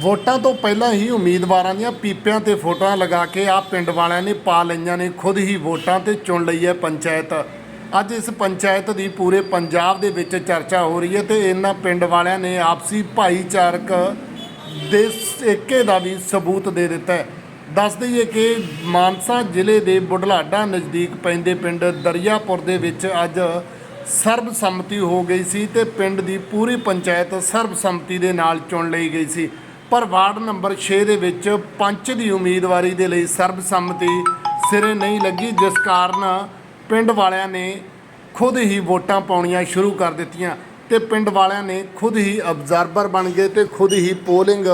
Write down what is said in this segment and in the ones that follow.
ਵੋਟਾਂ ਤੋਂ ਪਹਿਲਾਂ ਹੀ ਉਮੀਦਵਾਰਾਂ ਦੀਆਂ ਪੀਪਿਆਂ ਤੇ ਫੋਟੋਆਂ ਲਗਾ ਕੇ ਆ ਪਿੰਡ ਵਾਲਿਆਂ ਨੇ ਪਾ ਲਈਆਂ ਨੇ, ਖੁਦ ਹੀ ਵੋਟਾਂ ਤੇ ਚੁਣ ਲਈ ਹੈ ਪੰਚਾਇਤ। ਅੱਜ ਇਸ ਪੰਚਾਇਤ ਦੀ ਪੂਰੇ ਪੰਜਾਬ ਦੇ ਵਿੱਚ ਚਰਚਾ ਹੋ ਰਹੀ ਹੈ ਤੇ ਇਹਨਾਂ ਪਿੰਡ ਵਾਲਿਆਂ ਨੇ ਆਪਸੀ ਭਾਈਚਾਰਕ ਦੇ ਏਕੇ ਦਾ ਵੀ ਸਬੂਤ ਦੇ ਦਿੱਤਾ ਹੈ। ਦੱਸ ਦਈਏ ਕਿ ਮਾਨਸਾ ਜ਼ਿਲ੍ਹੇ ਦੇ ਬੁਢਲਾਡਾ ਨਜ਼ਦੀਕ ਪੈਂਦੇ ਪਿੰਡ ਦਰਿਆਪੁਰ ਦੇ ਵਿੱਚ ਅੱਜ ਸਰਬਸੰਮਤੀ ਹੋ ਗਈ ਸੀ ਤੇ ਪਿੰਡ ਦੀ ਪੂਰੀ ਪੰਚਾਇਤ ਸਰਬਸੰਮਤੀ ਦੇ ਨਾਲ ਚੁਣ ਲਈ ਗਈ ਸੀ। ਪਰ ਵਾਰਡ ਨੰਬਰ 6 ਦੇ ਵਿੱਚ ਪੰਚ ਦੀ ਉਮੀਦਵਾਰੀ ਦੇ ਲਈ ਸਰਬਸੰਮਤੀ ਸਿਰੇ ਨਹੀਂ ਲੱਗੀ, ਜਿਸ ਕਾਰਨ ਪਿੰਡ ਵਾਲਿਆਂ ਨੇ ਖੁਦ ਹੀ ਵੋਟਾਂ ਪਾਉਣੀਆਂ ਸ਼ੁਰੂ ਕਰ ਦਿੱਤੀਆਂ ਤੇ ਪਿੰਡ ਵਾਲਿਆਂ ਨੇ ਖੁਦ ਹੀ ਅਬਜ਼ਰਵਰ ਬਣ ਗਏ ਤੇ ਖੁਦ ਹੀ ਪੋਲਿੰਗ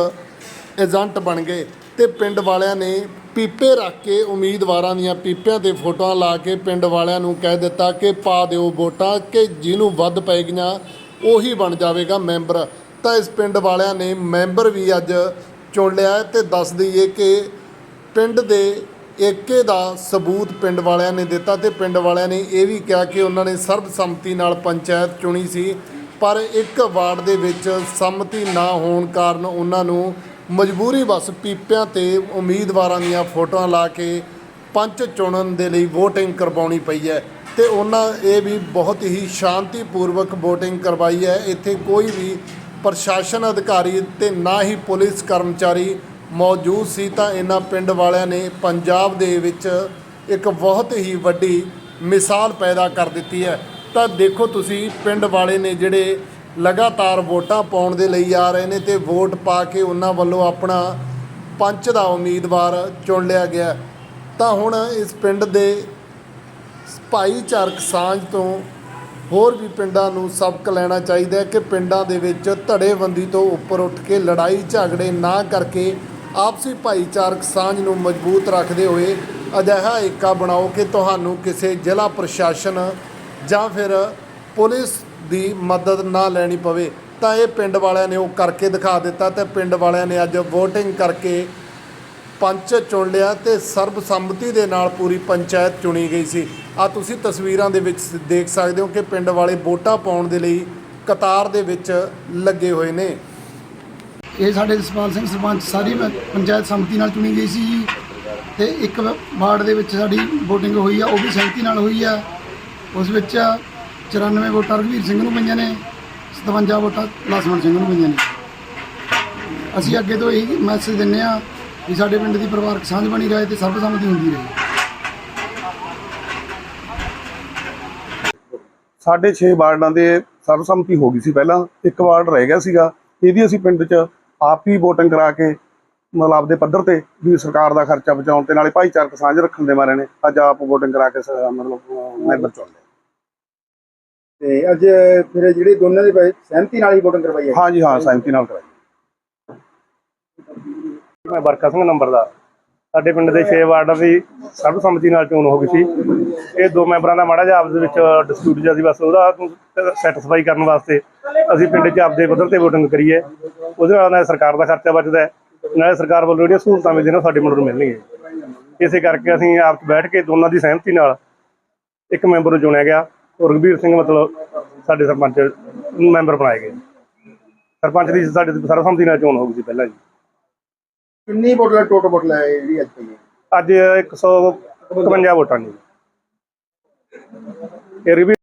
ਏਜੰਟ ਬਣ ਗਏ ਤੇ ਪਿੰਡ ਵਾਲਿਆਂ ਨੇ ਪੀਪੇ ਰੱਖ ਕੇ ਉਮੀਦਵਾਰਾਂ ਦੀਆਂ ਪੀਪਿਆਂ ਤੇ ਫੋਟੋਆਂ ਲਾ ਕੇ ਪਿੰਡ ਵਾਲਿਆਂ ਨੂੰ ਕਹਿ ਦਿੱਤਾ ਕਿ ਪਾ ਦਿਓ ਵੋਟਾਂ, ਕਿ ਜਿਹਨੂੰ ਵੱਧ ਪਏਗੀਆਂ ਉਹੀ ਬਣ ਜਾਵੇਗਾ ਮੈਂਬਰ। ਤਾਂ ਇਸ ਪਿੰਡ ਵਾਲਿਆਂ ਨੇ ਮੈਂਬਰ ਵੀ ਅੱਜ ਚੁਣ ਲਿਆ ਹੈ ਤੇ ਦੱਸ ਦਈਏ ਕਿ ਪਿੰਡ ਦੇ ਏਕੇ ਦਾ ਸਬੂਤ ਪਿੰਡ ਵਾਲਿਆਂ ਨੇ ਦਿੱਤਾ ਤੇ ਪਿੰਡ ਵਾਲਿਆਂ ਨੇ ਇਹ ਵੀ ਕਿਹਾ ਕਿ ਉਹਨਾਂ ਨੇ ਸਰਬਸੰਮਤੀ ਨਾਲ ਪੰਚਾਇਤ ਚੁਣੀ ਸੀ, ਪਰ ਇੱਕ ਵਾਰਡ ਦੇ ਵਿੱਚ ਸੰਮਤੀ ਨਾ ਹੋਣ ਕਾਰਨ ਉਹਨਾਂ ਨੂੰ ਮਜਬੂਰੀ ਵਸ ਪੀਪਿਆਂ ਤੇ ਉਮੀਦਵਾਰਾਂ ਦੀਆਂ ਫੋਟੋਆਂ ਲਾ ਕੇ ਪੰਚ ਚੁਣਨ ਦੇ ਲਈ VOTING ਕਰਵਾਉਣੀ ਪਈ ਹੈ ਤੇ ਉਹਨਾਂ ਇਹ ਵੀ ਬਹੁਤ ਹੀ ਸ਼ਾਂਤੀਪੂਰਵਕ VOTING ਕਰਵਾਈ ਹੈ। ਇੱਥੇ ਕੋਈ ਵੀ ਪ੍ਰਸ਼ਾਸਨ ਅਧਿਕਾਰੀ ਤੇ ਨਾ ਹੀ ਪੁਲਿਸ ਕਰਮਚਾਰੀ ਮੌਜੂਦ ਸੀ ਤਾਂ ਇਹਨਾਂ ਪਿੰਡ ਵਾਲਿਆਂ ਨੇ ਪੰਜਾਬ ਦੇ ਵਿੱਚ ਇੱਕ ਬਹੁਤ ਹੀ ਵੱਡੀ ਮਿਸਾਲ ਪੈਦਾ ਕਰ ਦਿੱਤੀ ਹੈ। ਤਾਂ ਦੇਖੋ ਤੁਸੀਂ, ਪਿੰਡ ਵਾਲੇ ਨੇ ਜਿਹੜੇ ਲਗਾਤਾਰ ਵੋਟਾਂ ਪਾਉਣ ਦੇ ਲਈ ਆ ਰਹੇ ਨੇ ਤੇ ਵੋਟ ਪਾ ਕੇ ਉਹਨਾਂ ਵੱਲੋਂ ਆਪਣਾ ਪੰਚ ਦਾ ਉਮੀਦਵਾਰ ਚੁਣ ਲਿਆ ਗਿਆ। ਤਾਂ ਹੁਣ ਇਸ ਪਿੰਡ ਦੇ ਭਾਈਚਾਰਕ ਸਾਂਝ ਤੋਂ ਹੋਰ ਵੀ ਪਿੰਡਾਂ ਨੂੰ ਸਬਕ ਲੈਣਾ ਚਾਹੀਦਾ ਹੈ ਕਿ ਪਿੰਡਾਂ ਦੇ ਵਿੱਚ ਧੜੇਬੰਦੀ ਤੋਂ ਉੱਪਰ ਉੱਠ ਕੇ ਲੜਾਈ ਝਗੜੇ ਨਾ ਕਰਕੇ ਆਪਸੀ ਭਾਈਚਾਰਕ ਸਾਂਝ ਨੂੰ ਮਜ਼ਬੂਤ ਰੱਖਦੇ ਹੋਏ ਅਜਿਹਾ ਏਕਾ ਬਣਾਓ ਕਿ ਤੁਹਾਨੂੰ ਕਿਸੇ ਜ਼ਿਲ੍ਹਾ ਪ੍ਰਸ਼ਾਸਨ ਜਾਂ ਫਿਰ ਪੁਲਿਸ ਦੀ ਮਦਦ ਨਾ ਲੈਣੀ ਪਵੇ। ਤਾਂ ਇਹ ਪਿੰਡ ਵਾਲਿਆਂ ਨੇ ਉਹ ਕਰਕੇ ਦਿਖਾ ਦਿੱਤਾ ਤੇ ਪਿੰਡ ਵਾਲਿਆਂ ਨੇ ਅੱਜ VOTING ਕਰਕੇ ਪੰਚ ਚੁਣ ਲਿਆ ਤੇ ਸਰਬਸੰਮਤੀ ਦੇ ਨਾਲ ਪੂਰੀ ਪੰਚਾਇਤ ਚੁਣੀ ਗਈ ਸੀ। ਆ ਤੁਸੀਂ ਤਸਵੀਰਾਂ ਦੇ ਵਿੱਚ ਦੇਖ ਸਕਦੇ ਹੋ ਕਿ ਪਿੰਡ ਵਾਲੇ ਵੋਟਾਂ ਪਾਉਣ ਦੇ ਲਈ ਕਤਾਰ ਦੇ ਵਿੱਚ ਲੱਗੇ ਹੋਏ ਨੇ। ਇਹ ਸਾਡੇ ਜਸਪਾਲ ਸਿੰਘ ਸਰਪੰਚ ਸਾਰੀ ਪੰਚਾਇਤ ਸੰਮਤੀ ਨਾਲ ਚੁਣੀ ਗਈ ਸੀ ਜੀ। ਤੇ ਇੱਕ ਵਾਰਡ ਦੇ ਵਿੱਚ ਸਾਡੀ VOTING ਹੋਈ ਆ, ਉਹ ਵੀ ਸਹਿਮਤੀ ਨਾਲ ਹੋਈ ਆ। ਉਸ ਵਿੱਚ 94 ਵੋਟਾਂ ਰਘਵੀਰ ਸਿੰਘ ਨੂੰ ਪਈਆਂ ਨੇ 57 ਵੋਟਾਂ ਲਸਮਣ ਸਿੰਘ ਨੂੰ ਪਈਆਂ ਨੇ। ਅਸੀਂ ਅੱਗੇ ਤੋਂ ਇਹੀ ਮੈਸੇਜ ਦਿੰਨੇ ਆ ਵੀ ਸਾਡੇ ਪਿੰਡ ਦੀ ਪਰਿਵਾਰਕ ਸਾਂਝ ਬਣੀ ਰਹੇ ਤੇ ਸਰਬਸੰਮਤੀ ਹੁੰਦੀ ਰਹੇ। ਸਾਡੇ 6 ਵਾਰਡਾਂ ਦੇ ਸਰਬਸੰਮਤੀ ਹੋ ਗਈ ਸੀ ਪਹਿਲਾਂ ਇੱਕ ਵਾਰਡ ਰਹਿ ਗਿਆ ਸੀਗਾ ਇਹਦੀ ਅਸੀਂ ਪਿੰਡ 'ਚ ਆਪ ਹੀ VOTING ਕਰਾ ਕੇ ਮਤਲਬ ਆਪਦੇ ਪੱਧਰ ਤੇ ਵੀ ਸਰਕਾਰ ਦਾ ਖਰਚਾ ਬਚਾਉਣ ਤੇ ਨਾਲੇ ਭਾਈਚਾਰਕ ਸਾਂਝ ਰੱਖਣ ਦੇ ਮਾਰੇ ਨੇ ਅੱਜ ਆਪ VOTING ਕਰਾ ਕੇ ਸ- ਮਤਲਬ ਮੈਂਬਰ ਚੁਣ ਤੇ ਅੱਜ ਫਿਰ ਜਿਹੜੇ ਦੋਨਾਂ ਦੇ ਭਾਈ ਸਹਿਮਤੀ ਨਾਲ ਹੀ VOTING ਕਰਵਾਈ ਹੈ। ਹਾਂਜੀ ਹਾਂ ਸਹਿਮਤੀ ਨਾਲ ਕਰਾਈ। ਮੈਂ ਬਰਕਾ ਸਿੰਘ ਨੰਬਰਦਾਰ ਸਾਡੇ ਪਿੰਡ ਦੇ 6 ਵਾਰਡਾਂ ਦੀ ਸਰਬਸੰਮਤੀ ਨਾਲ ਚੋਣ ਹੋ ਗਈ ਸੀ। ਇਹ ਦੋ ਮੈਂਬਰਾਂ ਦਾ ਮਾੜਾ ਜਿਹਾ ਆਪਸ ਵਿੱਚ ਡਿਸਪਿਊਟ ਜਿਹਾ ਸੀ, ਬਸ ਉਹਦਾ ਸੈਟੀਸਫਾਈ ਕਰਨ ਵਾਸਤੇ ਅਸੀਂ ਪਿੰਡ 'ਚ ਆਪਦੇ ਪੱਧਰ ਤੇ VOTING ਕਰੀਏ। ਉਹਦੇ ਨਾਲ ਨਾ ਸਰਕਾਰ ਦਾ ਖਰਚਾ ਬਚਦਾ ਨਾਲੇ ਸਰਕਾਰ ਵੱਲੋਂ ਜਿਹੜੀਆਂ ਸਹੂਲਤਾਂ ਮਿਲਦੀਆਂ ਨੇ ਉਹ ਸਾਡੇ ਮੁੰਡੇ ਨੂੰ ਮਿਲਣਗੀਆਂ। ਇਸੇ ਕਰਕੇ ਅਸੀਂ ਆਪ 'ਚ ਬੈਠ ਕੇ ਦੋਨਾਂ ਦੀ ਸਹਿਮਤੀ ਨਾਲ ਇੱਕ ਮੈਂਬਰ ਨੂੰ ਚੁਣਿਆ ਗਿਆ। ਔਰ ਰਘਬੀਰ ਸਿੰਘ ਮਤਲਬ ਸਾਡੇ ਸਰਪੰਚ ਮੈਂਬਰ ਬਣਾਏ ਗਏ। ਸਰਪੰਚ ਦੀ ਸਾਡੇ ਸਰਬਸੰਮਤੀ ਨਾਲ ਚੋਣ ਹੋ ਗਈ ਸੀ ਪਹਿਲਾਂ ਜੀ। ਕਿੰਨੀ ਬੋਟਲ ਟੋਟਲ ਬੋਟਲ ਹੈ ਜਿਹੜੀ ਅੱਜ ਪਈ ਹੈ? ਅੱਜ 151 ਵੋਟਾਂ ਨੇ। ਇਹ ਰਿਵੀ